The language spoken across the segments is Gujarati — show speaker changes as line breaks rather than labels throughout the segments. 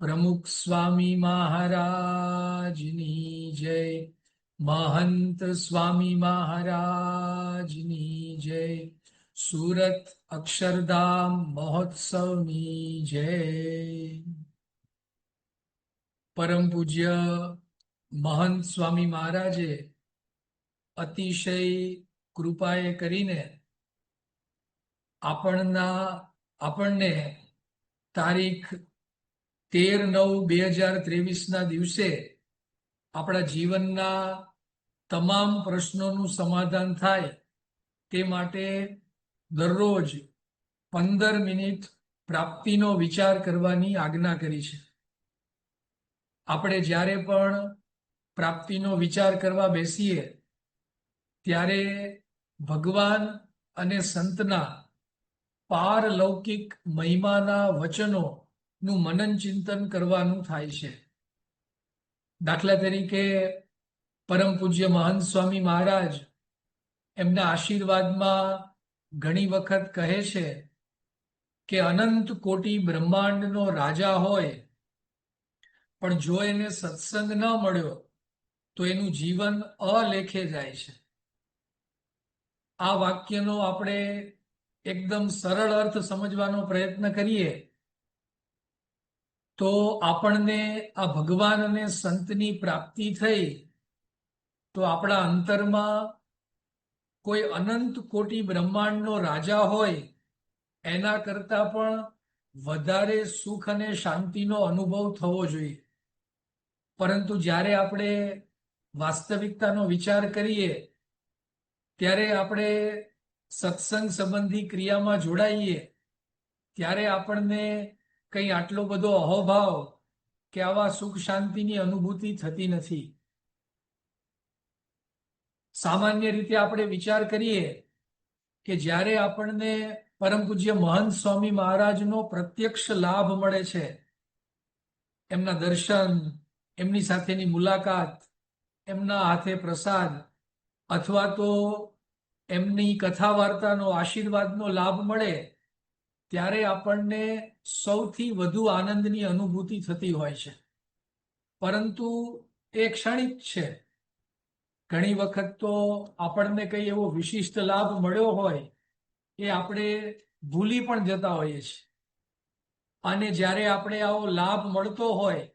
પ્રમુખ સ્વામી મહારાજની જય. મહંત સ્વામી મહારાજની જય. સુરત અક્ષરધામ મહોત્સવની જય. પરમ પૂજ્ય મહંત સ્વામી મહારાજે અતિશય કૃપાએ કરીને આપણના, આપણને તારીખ તેર નવ બે હજાર ત્રેવીસના દિવસે આપણા જીવનના તમામ પ્રશ્નોનું સમાધાન થાય તે માટે દરરોજ પંદર મિનિટ પ્રાપ્તિનો વિચાર કરવાની આજ્ઞા કરી છે. આપણે જ્યારે પણ પ્રાપ્તિનો વિચાર કરવા બેસીએ, ત્યારે ભગવાન અને સંતના પારલૌકિક મહિમાના વચનો નું મનન ચિંતન કરવાનું થાય છે. દાખલા તરીકે પરમ પૂજ્ય મહંત સ્વામી મહારાજ એમના આશીર્વાદમાં ઘણી વખત કહે છે કે અનંત કોટી બ્રહ્માંડનો રાજા હોય, પણ જો એને સત્સંગ ન મળ્યો, તો એનું જીવન અલેખે જાય છે. આ વાક્યનો આપણે એકદમ સરળ અર્થ સમજવાનો પ્રયત્ન કરીએ તો આપણને આ ભગવાન અને સંતની પ્રાપ્તિ થઈ, તો આપણા અંતરમાં કોઈ અનંત કોટી બ્રહ્માંડનો રાજા હોય, એના કરતા પણ વધારે સુખ અને શાંતિનો અનુભવ થવો જોઈએ. પરંતુ જ્યારે આપણે વાસ્તવિકતાનો વિચાર કરીએ, ત્યારે આપણે સત્સંગ સંબંધી ક્રિયામાં જોડાઈએ, ત્યારે આપણને કંઈ આટલો બધો અહોભાવ કે આવા સુખ શાંતિની અનુભૂતિ થતી નથી. સામાન્ય રીતે આપણે વિચાર કરીએ કે જ્યારે આપણને પરમ પૂજ્ય મહંત સ્વામી મહારાજનો પ્રત્યક્ષ લાભ મળે છે, એમના દર્શન, એમની સાથેની મુલાકાત, એમના હાથે પ્રસાદ, અથવા તો એમની કથા વાર્તાનો આશીર્વાદનો લાભ મળે ત્યારે આપણને સૌથી વધુ આનંદની અનુભૂતિ થતી હોય છે. પરંતુ એ ક્ષણિક છે. ઘણી વખત તો આપણને કઈ એવો વિશિષ્ટ લાભ મળ્યો હોય, એ આપણે ભૂલી પણ જતા હોઈએ છીએ. અને જ્યારે આપણે આવો લાભ મળતો હોય,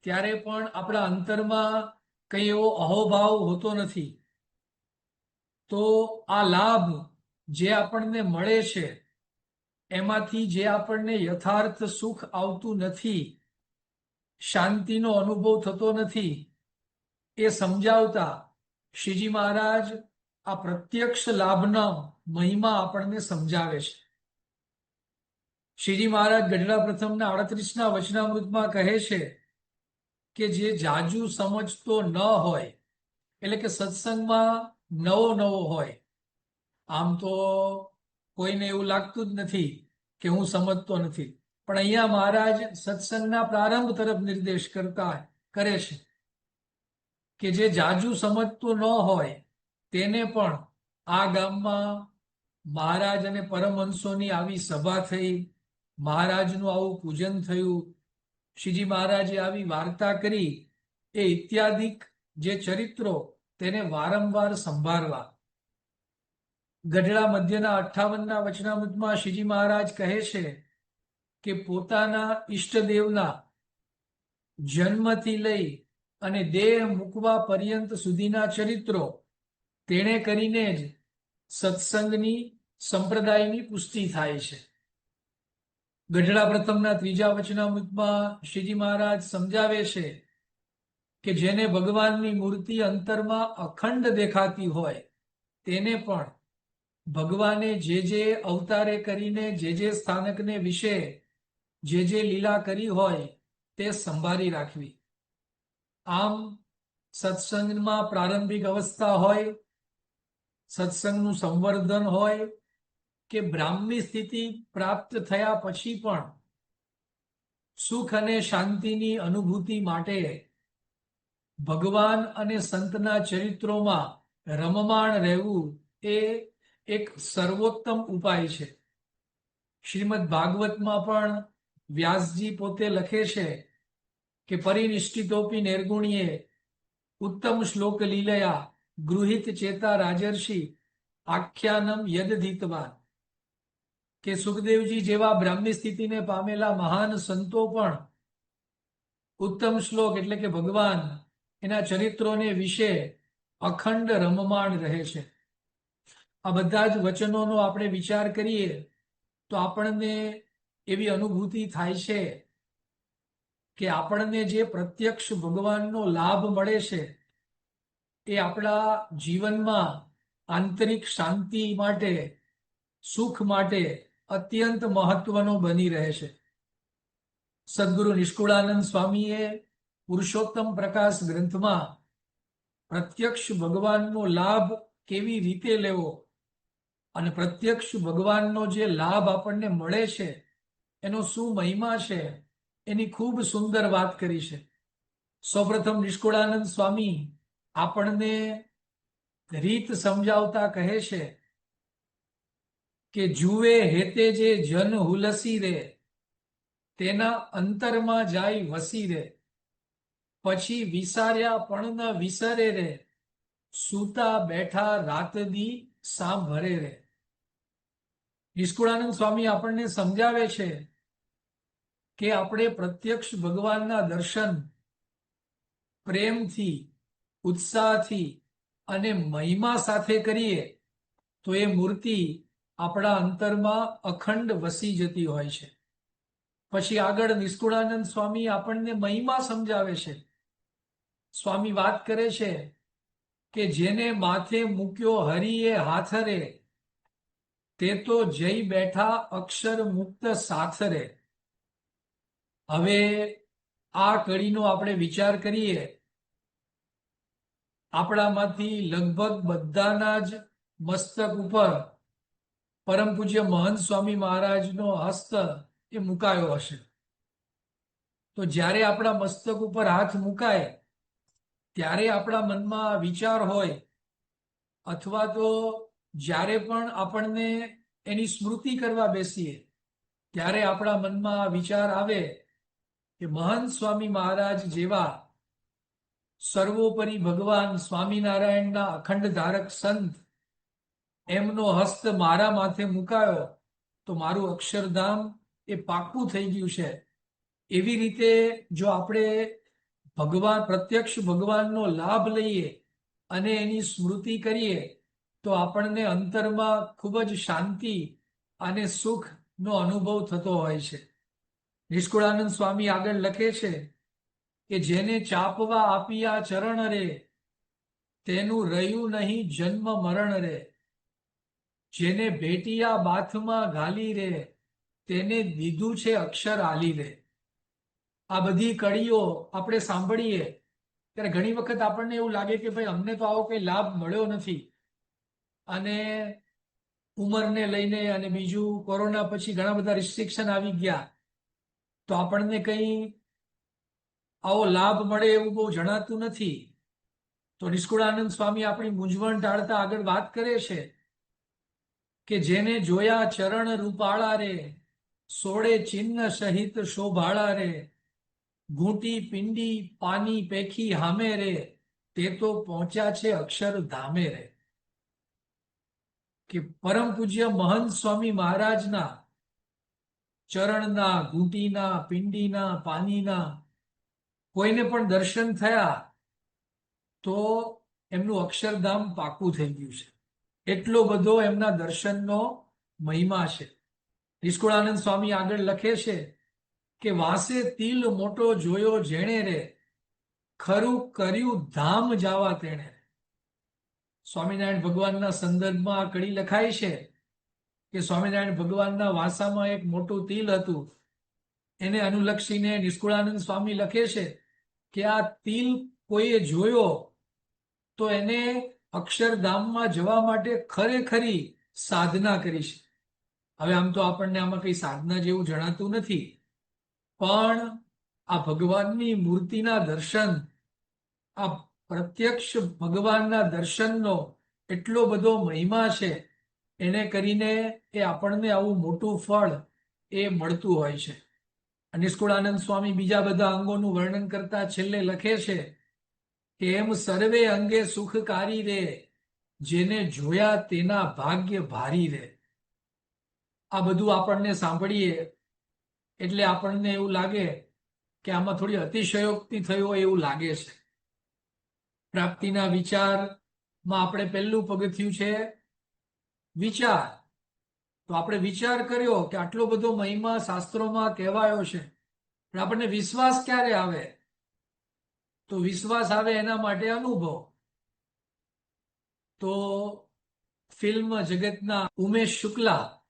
ત્યારે પણ આપણા અંતરમાં કઈ એવો અહોભાવ હોતો નથી. તો આ લાભ જે આપણને મળે છે એમાંથી જે આપણને યથાર્થ સુખ આવતું નથી, શાંતિનો અનુભવ થતો નથી, એ સમજાવતા શ્રીજી મહારાજ આ પ્રત્યક્ષ લાભનો મહિમા આપણને સમજાવે છે. શ્રીજી મહારાજ ગઢડા પ્રથમના અડત્રીસના વચનામૃતમાં કહે છે કે જે જાજુ સમજતો ન હોય, એટલે કે સત્સંગમાં નવો નવો હોય, આમ તો કોઈને એવું લાગતું જ નથી કે હું સમજતો નથી. પણ અહીંયા મહારાજ સત્સંગના પ્રારંભ તરફ નિર્દેશ કરતા કરે છે કે જે જાજુ સમજતું ન હોય તેને પણ આ ગામમાં મહારાજ અને પરમહંસોની આવી સભા થઈ, મહારાજનું આવું પૂજન થયું. શ્રીજી મહારાજે આવી વાર્તા કરી, એ ઇત્યાદિક જે ચરિત્રો તેને વારંવાર સંભાળવા ગઢડા મધ્યના અઠ્ઠાવનના વચનામૃતમાં શ્રીજી મહારાજ કહે છે કે પોતાના ઈષ્ટદેવના જન્મથી લઈ અને દેહ મૂકવા પર્યંત સુધીના ચરિત્રો તેણે કરીને જ સત્સંગની સંપ્રદાયની પુષ્ટિ થાય છે. ગઢડા પ્રથમના ત્રીજા વચનામૃતમાં શ્રીજી મહારાજ સમજાવે છે કે જેને ભગવાનની મૂર્તિ અંતરમાં અખંડ દેખાતી હોય તેને પણ ભગવાને જે જે અવતારે કરીને, જે જે સ્થાનકને વિશે જે જે લીલા કરી હોય તે સંભાળી રાખવી. આમ સત્સંગમાં પ્રારંભિક અવસ્થા હોય, સત્સંગનું સંવર્ધન હોય કે બ્રાહ્મી સ્થિતિ પ્રાપ્ત થયા પછી પણ સુખ અને શાંતિની અનુભૂતિ માટે ભગવાન અને સંતના ચરિત્રોમાં રમમાણ રહેવું એ એક સર્વોત્તમ ઉપાય છે. શ્રીમદ ભાગવતમાં પણ વ્યાસજી પોતે લખે છે કે પરિનિષ્ઠિતોપી નિર્ગુણીએ ઉત્તમ શ્લોક લીલયા ગૃહિત ચેતા રાજર્ષિ આખ્યાનમ યદધિતવાન કે સુખદેવજી જેવા બ્રાહ્મી સ્થિતિને પામેલા મહાન સંતો પણ ઉત્તમ શ્લોક એટલે કે ભગવાન એના ચરિત્રોને વિશે અખંડ રમમાણ રહે છે. આ બધા જ વચનોનો આપણે વિચાર કરીએ, તો આપણને એવી અનુભૂતિ થાય છે કે આપણને જે પ્રત્યક્ષ ભગવાનનો લાભ મળે છે, એ આપણા જીવનમાં આંતરિક શાંતિ માટે, સુખ માટે અત્યંત મહત્વનો બની રહે છે. સદગુરુ નિષ્કુળાનંદ સ્વામીએ પુરુષોત્તમ પ્રકાશ ગ્રંથમાં પ્રત્યક્ષ ભગવાનનો લાભ કેવી રીતે લેવો અને પ્રત્યક્ષ ભગવાનનો જે લાભ આપણને મળે છે, એનો શું મહિમા છે, એની ખૂબ સુંદર વાત કરી છે. સૌપ્રથમ નિષ્કુળાનંદ સ્વામી આપણને રીત સમજાવતા કહે છે કે જુએ હેતે જે જન હુલસી રે, તેના અંતરમાં જાય વસી રે. પછી વિસાર્યા પણ ન વિસરે રે, સૂતા બેઠા રાત દી સાંભરે રે. નિષ્કુળાનંદ સ્વામી આપણને સમજાવે છે કે આપણે પ્રત્યક્ષ ભગવાનના દર્શન પ્રેમથી, ઉત્સાહથી અને મહિમા સાથે કરીએ તો એ મૂર્તિ આપણા અંતરમાં અખંડ વસી જતી હોય છે. પછી આગળ નિષ્કુળાનંદ સ્વામી આપણને મહિમા સમજાવે છે. સ્વામી વાત કરે છે કે જેને માથે મૂક્યો હરિએ હાથરે તે તો જઈ બેઠા અક્ષર મુક્ત સાથરે હવે આ કડીનો આપણે વિચાર કરીએ. આપણામાંથી લગભગ બધાના જ મસ્તક ઉપર પરમ પૂજ્ય મહંત સ્વામી મહારાજનો હસ્ત એ મુકાયો હશે. તો જ્યારે આપણા મસ્તક ઉપર હાથ મુકાય, ત્યારે આપણા મનમાં વિચાર હોય, અથવા તો જ્યારે પણ આપણને એની સ્મૃતિ કરવા બેસીએ, ત્યારે આપણા મનમાં વિચાર આવે કે મહંત સ્વામી મહારાજ જેવા સર્વોપરી ભગવાન સ્વામિનારાયણના અખંડ ધારક સંત, એમનો હસ્ત મારા માથે મુકાયો, તો મારું અક્ષરધામ એ પાક્કું થઈ ગયું છે. એવી રીતે જો આપણે ભગવાન, પ્રત્યક્ષ ભગવાનનો લાભ લઈએ અને એની સ્મૃતિ કરીએ તો આપણને અંતરમાં ખૂબ જ શાંતિ અને સુખનો અનુભવ થતો હોય છે. નિષ્કુળાનંદ સ્વામી આગળ લખે છે કે જેને ચાપવા આપ્યા ચરણ રે, તેનું રહ્યું નહીં જન્મ મરણ રે. જેને ભેટિયા બાથમાં ઘાલી રે, તેને દીધું છે અક્ષર આલી રે. આ બધી કડીઓ આપણે સાંભળીએ, ત્યારે ઘણી વખત આપણને એવું લાગે કે ભાઈ અમને તો આવો કંઈ લાભ મળ્યો નથી. અને ઉંમરને લઈને અને બીજું કોરોના પછી ઘણા બધા રિસ્ટ્રિક્શન આવી ગયા. તો આપણને કંઈ આવો લાભ મળે એવું બહુ જણાતું નથી. તો નિષ્કુળાનંદ સ્વામી આપણી મૂંઝવણ ટાળતા આગળ વાત કરે છે કે જેને જોયા ચરણ રૂપાળા રે સોળે ચિહ્ન સહિત શોભાળા રે, ઘૂંટી પિંડી પાની પેખી હામે રે, તે તો પહોંચ્યા છે અક્ષર ધામે રે. કે પરમ પૂજ્ય મહંત સ્વામી મહારાજના ચરણના, ઘૂંટીના, પિંડીના, પાનીના કોઈને પણ દર્શન થયા તો એમનું અક્ષરધામ પાકું થઈ ગયું છે. એટલો બધો એમના દર્શનનો મહિમા છે. નિષ્કુળાનંદ સ્વામી આગળ લખે છે કે વાસે તિલ મોટો જોયો જેણે રે, ખરું કર્યું ધામ જાવા તેણે સ્વામિનારાયણ ભગવાનના સંદર્ભમાં આ કડી લખાય છે કે સ્વામિનારાયણ ભગવાનના વાસામાં એક મોટું તિલ હતું. એને અનુલક્ષીને નિષ્કુળાનંદ સ્વામી લખે છે કે આ તિલ કોઈએ જોયો તો એને અક્ષરધામમાં જવા માટે ખરેખરી સાધના કરી છે. હવે આમ તો આપણને આમાં કઈ સાધના જેવું જણાતું નથી. પણ આ ભગવાનની મૂર્તિના દર્શન, આ પ્રત્યક્ષ ભગવાનના દર્શનનો એટલો બધો મહિમા છે, એને કરીને એ આપણને આવું મોટું ફળ એ મળતું હોય છે. નિષ્કુળાનંદ સ્વામી બીજા બધા અંગોનું વર્ણન કરતા છેલ્લે લખે છે કે, એમ સર્વે અંગે સુખકારી રે, જેને જોયા તેના ભાગ્ય ભારી રે. આ બધું આપણને સાંભળીએ એટલે આપણને એવું લાગે કે આમાં થોડી અતિશયોક્તિ થઈ હોય એવું લાગે છે. પ્રાપ્તિના વિચારમાં આપણે પહેલું પગથિયું છે વિચાર. તો આપણે વિચાર કર્યો કે આટલો બધો મહિમા શાસ્ત્રોમાં કહેવાયો છે, પણ આપણને વિશ્વાસ ક્યારે આવે? તો વિશ્વાસ આવે એના માટે અનુભવ. તો ફિલ્મ જગતના ઉમેશ શુક્લા,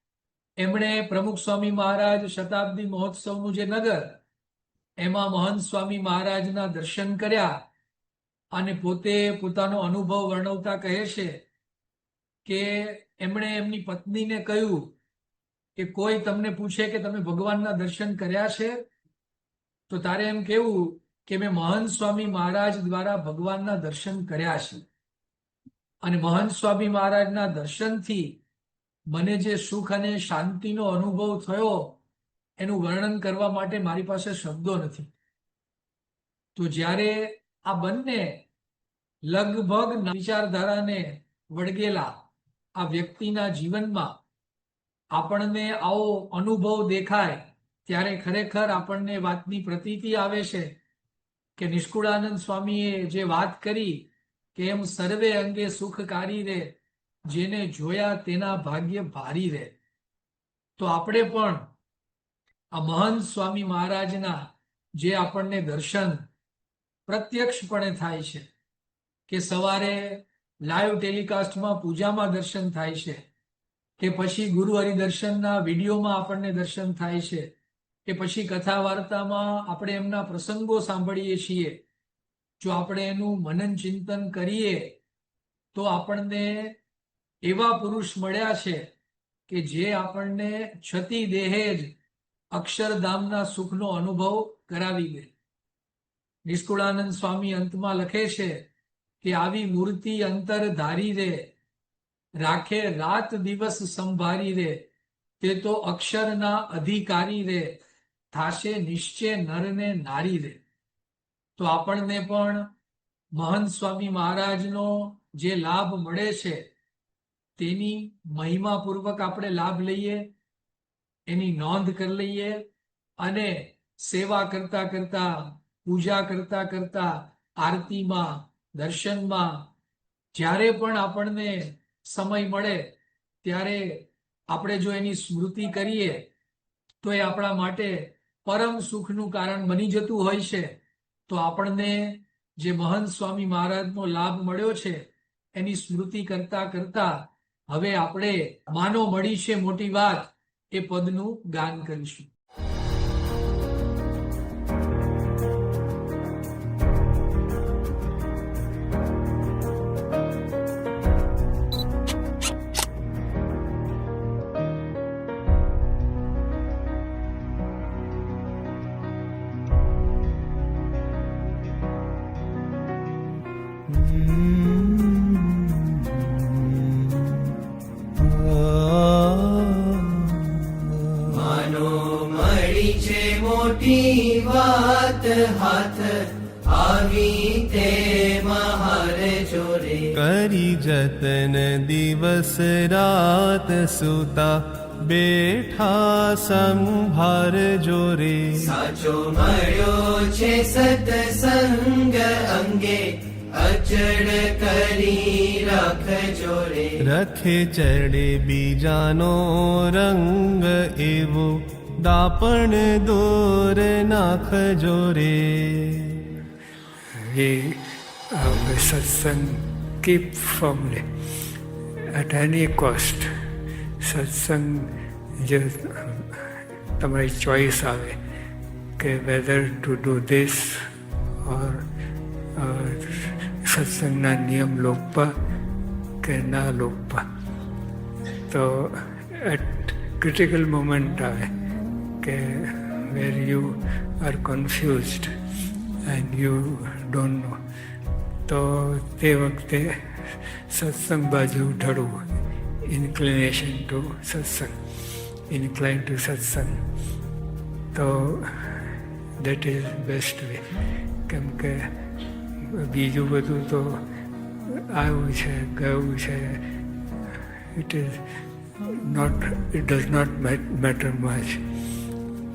એમણે પ્રમુખ સ્વામી મહારાજ શતાબ્દી મહોત્સવનું જે નગર, એમાં મહંત સ્વામી મહારાજના દર્શન કર્યા. અને પોતે પોતાનો અનુભવ વર્ણવતા કહે છે કે એમણે એમની પત્નીને કહ્યું કે કોઈ તમને પૂછે કે તમે ભગવાનના દર્શન કર્યા છે? તો તારે એમ કેવું કે મેં મહંત સ્વામી મહારાજ દ્વારા ભગવાનના દર્શન કર્યા છે. અને મહંત સ્વામી મહારાજના દર્શનથી મને જે સુખ અને શાંતિનો અનુભવ થયો, એનું વર્ણન કરવા માટે મારી પાસે શબ્દો નથી. તો જ્યારે આ બંને લગભગ વિચારધારાને વળગેલા આ વ્યક્તિના જીવનમાં આપણને આવો અનુભવ દેખાય ત્યારે ખરેખર આપણને વાતની પ્રતીતિ આવે છે કે નિષ્કુળાનંદ સ્વામીએ જે વાત કરી કે એમ સર્વે અંગે સુખકારી રે, જેને જોયા તેના ભાગ્ય ભારી રહે તો આપણે પણ આ મહંત સ્વામી મહારાજના જે આપણને દર્શન પ્રત્યક્ષપણે થાય છે કે સવારે લાઈવ ટેલિકાસ્ટમાં પૂજામાં દર્શન થાય છે, કે પછી ગુરુ હરિદર્શનના વિડીયોમાં આપણને દર્શન થાય છે, કે પછી કથા વાર્તામાં આપણે એમના પ્રસંગો સાંભળીએ છીએ, જો આપણે એનું મનન ચિંતન કરીએ, તો આપણને એવા પુરુષ મળ્યા છે કે જે આપણને છતી દેહે જ અક્ષરધામના સુખનો અનુભવ કરાવી દે. નિષ્કુળાનંદ સ્વામી અંતમાં લખે છે કે આવી મૂર્તિ અંતર ધારી રે, રાખે રાત દિવસ સંભારી રે, તે તો અક્ષરના અધિકારી રે, થાશે નિશ્ચય નરને નારી રે. તો આપણને પણ મહંત સ્વામી મહારાજનો જે લાભ મળે છે, તેની મહિમાપૂર્વક આપણે લાભ લઈએ, એની નોંધ કરી લઈએ અને સેવા કરતા કરતા પૂજા કરતા કરતા, આરતીમાં, દર્શનમાં, જ્યારે પણ આપણને સમય મળે, ત્યારે આપણે જો એની સ્મૃતિ કરીએ, તો એ આપણા માટે પરમ સુખનું કારણ બની જતું હોય છે. તો આપણને જે મહંત સ્વામી મહારાજનો લાભ મળ્યો છે, એની સ્મૃતિ કરતા કરતા હવે આપણે માનો મળી છે મોટી વાત, એ પદનું ગાન કરીશું.
દિવસ રાત સુતા બેઠા સંભાર જોરે.
સાચો મળ્યો છે સતસંગ અંગે અચળ કરી રાખજો રે
રખે ચડે બીજાનો રંગ એવો દાપણ દોર નાખજો રે
we uh, satsang keep firmly. At any cost satsang જે તમારી ચોઈસ આવે કે whether to do this or સત્સંગના નિયમ લોકપા કે ના લોકપા તો એટ ક્રિટિકલ મોમેન્ટ આવે કે where you are confused and you don't know તો તે વખતે સત્સંગ બાજુ ઢળવું inclination to satsang. Incline to satsang. તો દેટ ઇઝ બેસ્ટ વે કેમ કે બીજું બધું તો આવ્યું છે ગયું છે. It is not it does not matter much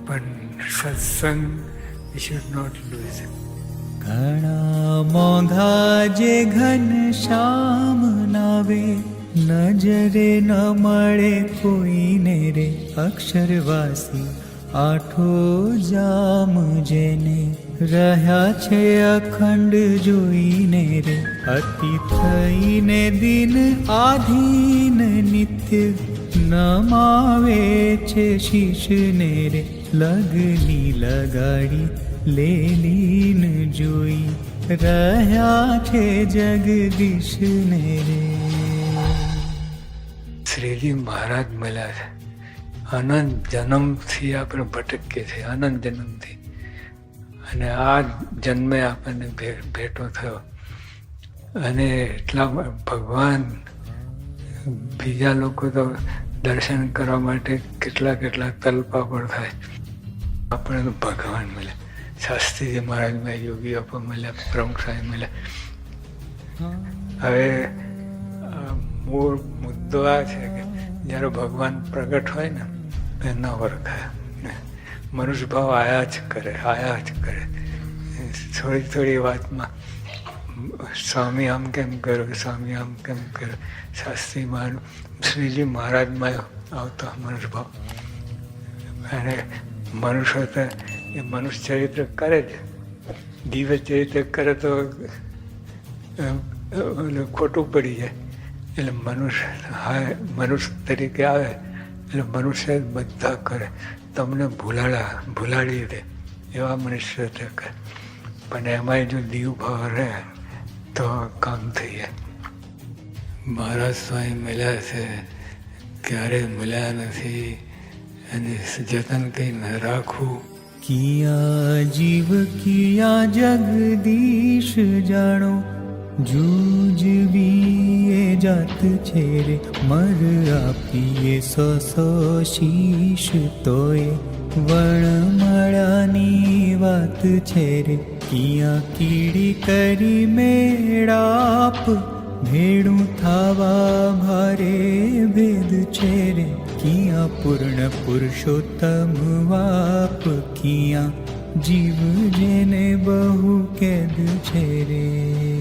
પણ સત્સંગ શુડ નોટ લૂઝ
ઘણા મોંઘા જે ઘન શ્યામ નાવે નજરે ન મળે કોઈને રે. અક્ષરવાસી આઠો જામ જેને રહ્યા છે અખંડ જોઈને રે. અતિ થઈને દિન આધીન નિત્ય નમાવે છે શીશને રે. લગની લગાડી લેલીન જોઈ રહ્યા છે જગદીશને રે
શ્રીજી મહારાજ મળ્યા છે અનંત જન્મથી આપણે ભટકીએ છીએ અનંત જન્મથી અને આ જન્મે આપણને ભેટો થયો અને એટલા ભગવાન બીજા લોકો તો દર્શન કરવા માટે કેટલા કેટલા તલપા પણ થાય આપણે તો ભગવાન મળ્યા શાસ્ત્રીજી મહારાજ મળ્યા યોગી આપણે મળ્યા, પ્રમુખ સાહેબ મળ્યા. હવે મૂળ મુદ્દો આ છે કે જ્યારે ભગવાન પ્રગટ હોય ને ઓળખાય ને મનુષ્ય ભાવ આયા જ કરે, આયા જ કરે. થોડી થોડી વાતમાં, સ્વામી આમ કેમ કરો સ્વામી આમ કેમ કરો શાસ્ત્રી મહારાજ શ્રીજી મહારાજમાં આવતો મનુષ્ય ભાવ અને મનુષ્ય તો એ મનુષ્ય ચરિત્ર કરે જ. દિવ્ય ચરિત્ર કરે તો ખોટું પડી જાય. એટલે મનુષ્ય હા મનુષ્ય તરીકે આવે, એટલે મનુષ્ય બધા કરે. તમને ભૂલાડા, ભૂલાડી દે, એવા મનુષ્ય કરે. પણ એમાંય જો દીવ ભાવ રહે, તો કામ થઈ જાય. મહારાજ સ્વામી મળ્યા છે, ક્યારેય મળ્યા નથી. અને જતન કંઈ ન રાખવું
કિયા જીવ કિયા જગદીશ જાણો જૂજવી એ જાત છે રે મર આપીએ સો શીશ તોય વણમળાની વાત છે રે કિયા કીડી કરી મેળાપ ભેડું થાવા ભારે ભેદ છે રે કિયા પૂર્ણ પુરુષોત્તમ વાપ કિયા જીવ જેને બહુ કેદ છે રે